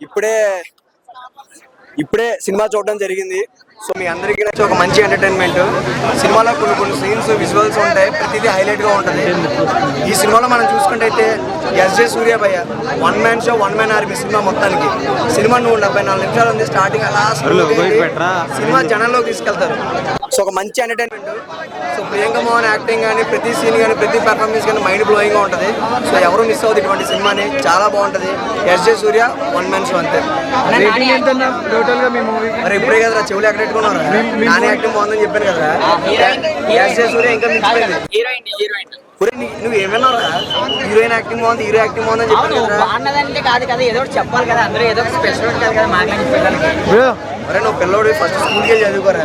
ఇప్పుడే ఇప్పుడే సినిమా చూడడం జరిగింది. సో మీ అందరికీ నచ్చే ఒక మంచి ఎంటర్టైన్మెంట్ సినిమాలో కొన్ని కొన్ని సీన్స్ విజువల్స్ ఉంటాయి ప్రతిదీ హైలైట్గా ఉంటుంది. ఈ సినిమాలో మనం చూసుకుంటే అయితే ఎస్జే సూర్య భయ్య one man show one man army cinema మొత్తానికి. సినిమా నువ్వు డెబ్బై నాలుగు నిమిషాలు ఉంది స్టార్టింగ్ అలా సినిమా జనంలోకి తీసుకెళ్తారు. సో ఒక మంచి entertainment so Priyanka Mohan acting కానీ ప్రతి సీన్ కానీ ప్రతి పెర్ఫార్మెన్స్ కానీ మైండ్ బ్లోయింగ్గా ఉంటుంది. సో ఎవరు మిస్ అవుతుంది ఇటువంటి సినిమాని. చాలా బాగుంటుంది. SJ Surya one man show అంతే. మరి ఇప్పుడే కదా చెవులు ఎక్కడ పెట్టుకున్నారు. నాని యాక్టింగ్ బాగుందని చెప్పాను కదా. సూర్య ఇంకా మించిపోయింది. హీరోయిన్ హీరోయిన్ నువ్వు ఏమన్నారా హీరోయిన్ యాక్టింగ్ బాగుంది హీరో యాక్టింగ్ బాగుందని చెప్పాను కదా బాగున్నదంటే కాదు కదా ఏదో చెప్పాలి కదా. అందరూ ఏదో స్పెషల్ ఉంటుంది కదా మాట్లాడి అరే నువ్వు పిల్లోడు ఫస్ట్ స్కూల్కి వెళ్ళి చదువుకోరా.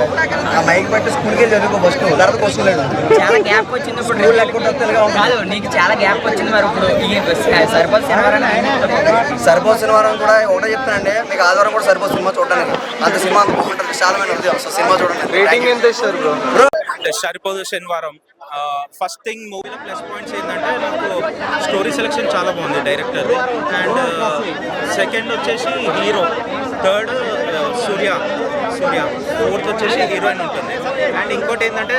ఆ మైక్ పట్టి స్కూల్కి వెళ్ళి చదువుకో ఫస్ట్ తర్వాత క్వశ్చన్ లేడు. చాలా గ్యాప్ వచ్చింది ఇప్పుడు లేకుండా కాదు నీకు చాలా గ్యాప్ వచ్చింది మరి ఇప్పుడు. ఈ సరిపోదు శనివారం సరిపో శనివారం కూడా ఒకటే చెప్తానండి మీకు ఆదివారం కూడా సరిపో సినిమా చూడడానికి. అంత సినిమా అంత బాగుంటుంది విశాలమైన హృదయం సో సినిమా చూడండి. రేటింగ్ ఎంత ఇస్తారు bro bro Saripodhu Sanivaaram. First thing మూవీలో ప్లస్ పాయింట్స్ ఏంటంటే నాకు స్టోరీ సెలెక్షన్ చాలా బాగుంది డైరెక్టర్ అండ్ సెకండ్ వచ్చేసి hero third Surya. Surya fourth వచ్చేసి హీరోయిన్ ఉంటుంది. అండ్ ఇంకోటి ఏంటంటే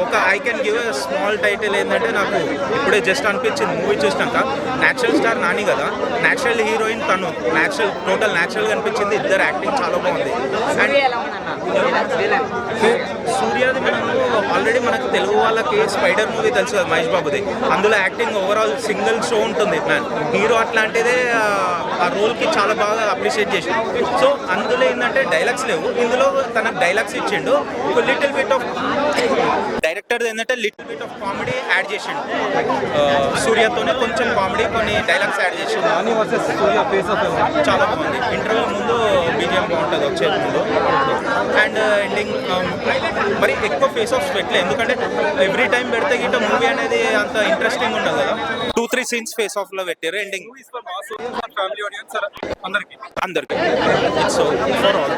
ఒక I can give small title ఏంటంటే నాకు ఇప్పుడే జస్ట్ అనిపించింది. మూవీ చూసినాక న్యాచురల్ స్టార్ నాని కదా. న్యాచురల్ హీరోయిన్ తను. న్యాచురల్ టోటల్ న్యాచురల్గా అనిపించింది. ఇద్దరు యాక్టింగ్ చాలా బాగుంది. అండ్ సూర్యాది మనకు ఆల్రెడీ మనకు తెలుగు వాళ్ళకి స్పైడర్ మూవీ తెలుసు కదా మహేష్ బాబుది. అందులో యాక్టింగ్ ఓవరాల్ సింగిల్ షో ఉంటుంది. మ్యాన్ హీరో అట్లాంటిదే ఆ, రోల్కి చాలా బాగా అప్రిషియేట్ చేసిండు సో అందులో ఏంటంటే డైలాగ్స్ లేవు. ఇందులో తనకు డైలాగ్స్ ఇచ్చిండు. ఒక లిటిల్ బిట్ ఆఫ్ డైరెక్టర్ ఏంటంటే little bit of comedy add చేసిండు. సూర్యతోనే కొంచెం కామెడీ కొన్ని డైలాగ్స్ యాడ్ చేసిండు. Nani versus Surya face off చాలా బాగుంది. ఇంటర్వ్యూ ముందు బీజిఎం బాగుంటుంది వచ్చే ముందు. అండ్ ఎండింగ్ మరి ఎక్కువ ఫేస్ ఆఫ్ పెట్టలే. ఎందుకంటే ఎవ్రీ టైం పెడితే గిట్ట మూవీ అనేది అంత ఇంట్రెస్టింగ్ ఉండదు కదా. టూ త్రీ సీన్స్ ఫేస్ ఆఫ్లో పెట్టారు ఎండింగ్ ఫ్యామిలీ ఆడియన్స్ అందరికి. అందరికి ఇట్స్ ఫర్ ఆల్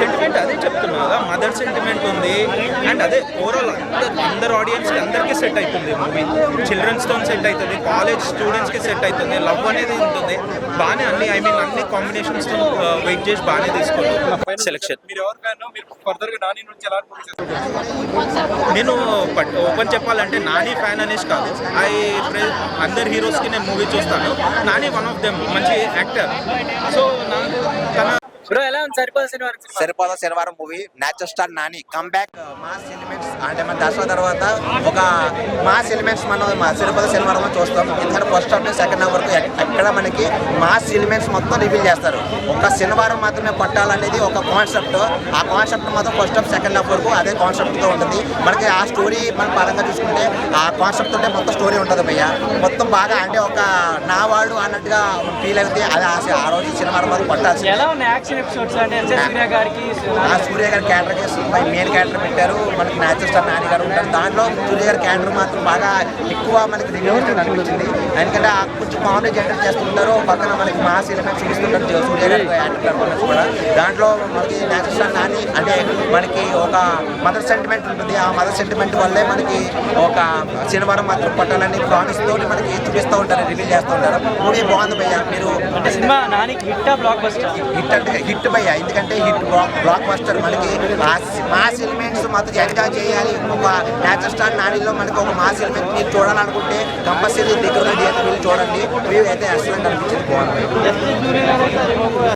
సెంటిమెంట్ అదే చెప్తున్నా కదా మదర్ సెంటిమెంట్ ఉంది. అండ్ అదే ఓవరాల్ అందరు అందరు ఆడియన్స్కి అందరికీ సెట్ అవుతుంది మూవీ చిల్డ్రన్స్తో సెట్ అవుతుంది కాలేజ్ స్టూడెంట్స్కి సెట్ అవుతుంది లవ్ అనేది ఉంటుంది. బాగానే అన్ని ఐ మీన్ అన్ని కాంబినేషన్స్తో వెయిట్ చేసి బాగానే తీసుకోవాలి. సెలెక్షన్ మీరు ఎవరు ఫ్యాన్? మీరు ఫర్దర్గా నాని ఓపెన్ చెప్పాలంటే నాని ఫ్యాన్ అనేసి కాదు. ఐ అందరు హీరోస్కి నేను మూవీ చూస్తాను. నాని వన్ ఆఫ్ దెమ్ మంచి యాక్టర్ సో నా తన బ్రో ఎలా ఉంది? Saripodhu Sanivaaram? Saripodhaa Sanivaaram movie? Natural star Nani comeback mass elements అంటే మన దసరా తర్వాత ఒక మాస్ ఎలిమెంట్స్ మనం మా సరిపోదా శనివారం చూస్తాం. ఎందుకంటే ఫస్ట్ హాఫ్ సెకండ్ హాఫ్ వరకు ఎక్- ఎక్కడ మనకి మాస్ ఎలిమెంట్స్ మొత్తం రివీల్ చేస్తారు. ఒక శనివారం మాత్రమే పట్టాలనేది ఒక కాన్సెప్ట్ ఆ కాన్సెప్ట్ మాత్రం ఫస్ట్ హాఫ్ సెకండ్ హాఫ్ వరకు అదే కాన్సెప్ట్తో ఉంటుంది. మనకి ఆ స్టోరీ మన పరంగా చూసుకుంటే ఆ కాన్సెప్ట్ తోటే మొత్తం స్టోరీ ఉంటుంది భయ్య. మొత్తం బాగా అంటే ఒక నా వాడు అన్నట్టుగా ఫీల్ అవుతుంది. అది ఆ- ఆ రోజు శనివారం వరకు పట్టాల్సి ఎలా ఉన్నాయి యాక్షన్ ఎపిసోడ్స్ అంటే ఎస్ఎస్ సూర్య గారికి ఆ సూర్య గారి క్యారెక్టర్ మెయిన్ క్యారెక్టర్ పెట్టారు. మనకి న్యాచురల్ స్టార్ నాని గారు ఉంటారు. దాంట్లో సూర్య గారి క్యారెక్టర్ మాత్రం బాగా ఎక్కువ మనకి రిలేటెడ్ అనిపించింది. ఎందుకంటే ఆ కొంచెం కామెడీ జనరేట్ చేస్తుంటారు. పక్కన మనకి మాస్ ఎలిమెంట్ చూపిస్తుంటారు. సూర్య గారి యాక్టర్ పర్ఫార్మెన్స్ కూడా. దాంట్లో మనకి న్యాచురల్ స్టార్ నాని అంటే మనకి ఒక మదర్ సెంటిమెంట్ ఉంటుంది. ఆ మదర్ సెంటిమెంట్ వల్లే మనకి ఒక శనివారం మాత్రం పట్టాలని ప్రామిస్ తోటి మనకి చూపిస్తూ ఉంటారు. రిలీజ్ చేస్తూ ఉంటారు. మూవీ బాగుంది భయ్య. మీరు సినిమా నానికి హిట్ బ్లాక్ బస్టర్ హిట్ అంటే హిట్ భయ్య ఎందుకంటే హిట్ బ్లాక్ బ్లాక్ బస్టర్ మనకి మాస్ ఎలిమెంట్స్ మనకి ఎంజాయ్ చేయాలి. ఒక నేచర్ స్టార్ నానిలో మనకి ఒక మాస్ ఎలిమెంట్ మీరు చూడాలనుకుంటే కంపల్సరీ దగ్గర వెళ్ళి చూడండి. వ్యూ అయితే ఎక్సలెంట్ అనిపించింది. బాగుంది.